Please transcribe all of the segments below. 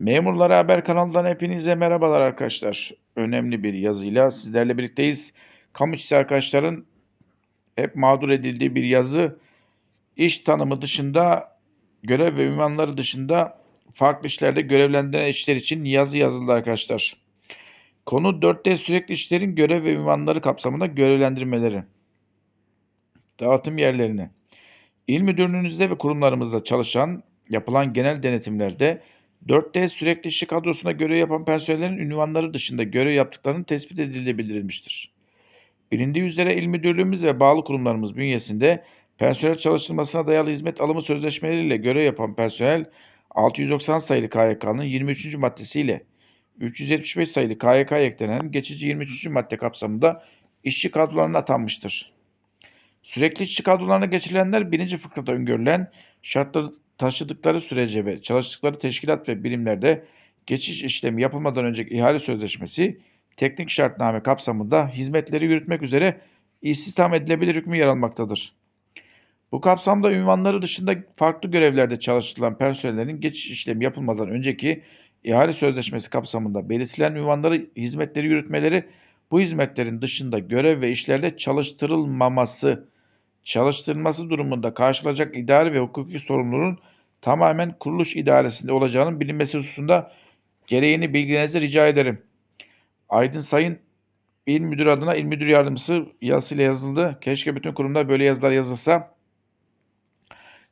Memurlara Haber kanalından hepinize merhabalar arkadaşlar. Önemli bir yazıyla sizlerle birlikteyiz. Kamu işçisi arkadaşların hep mağdur edildiği bir yazı. İş tanımı dışında, görev ve ünvanları dışında farklı işlerde görevlendirilen işler için yazı yazıldı arkadaşlar. Konu 4D sürekli işlerin görev ve ünvanları kapsamında görevlendirmeleri. Dağıtım yerlerine. İl müdürlüğünüzde ve kurumlarımızda çalışan, yapılan genel denetimlerde 4D sürekli işçi kadrosuna görev yapan personellerin ünvanları dışında görev yaptıklarının tespit edildiği bildirilmiştir. Bilindiği üzere il müdürlüğümüz ve bağlı kurumlarımız bünyesinde personel çalıştırmasına dayalı hizmet alımı sözleşmeleriyle görev yapan personel 690 sayılı KYK'nın 23. maddesiyle 375 sayılı KYK eklenen geçici 23. madde kapsamında işçi kadrolarına atanmıştır. Sürekli işçi kadrolarına geçirilenler birinci fıkrada öngörülen şartları taşıdıkları sürece ve çalıştıkları teşkilat ve birimlerde geçiş işlemi yapılmadan önceki ihale sözleşmesi teknik şartname kapsamında hizmetleri yürütmek üzere istihdam edilebilir hükmü yer almaktadır. Bu kapsamda ünvanları dışında farklı görevlerde çalıştırılan personellerin geçiş işlemi yapılmadan önceki ihale sözleşmesi kapsamında belirtilen ünvanları hizmetleri yürütmeleri bu hizmetlerin dışında görev ve işlerde çalıştırılmaması, çalıştırılması durumunda karşılanacak idari ve hukuki sorumluluğun tamamen kuruluş idaresinde olacağının bilinmesi hususunda gereğini bilginize rica ederim. Aydın Sayın İl Müdür adına İl Müdür Yardımcısı yazısıyla yazıldı. Keşke bütün kurumlar böyle yazılar yazılsa.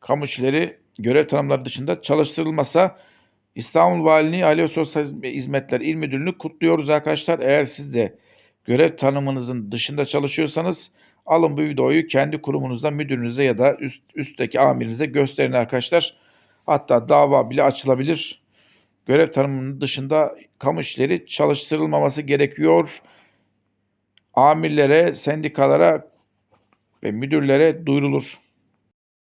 Kamu işleri görev tanımları dışında çalıştırılmasa İstanbul Valiliği Aile ve Sosyal Hizmetler İl Müdürlüğü'nü kutluyoruz arkadaşlar. Eğer siz de görev tanımınızın dışında çalışıyorsanız alın bu videoyu kendi kurumunuzda müdürünüze ya da üst, üstteki amirinize gösterin arkadaşlar. Hatta dava bile açılabilir. Görev tanımının dışında kamu işleri çalıştırılmaması gerekiyor. Amirlere, sendikalara ve müdürlere duyurulur.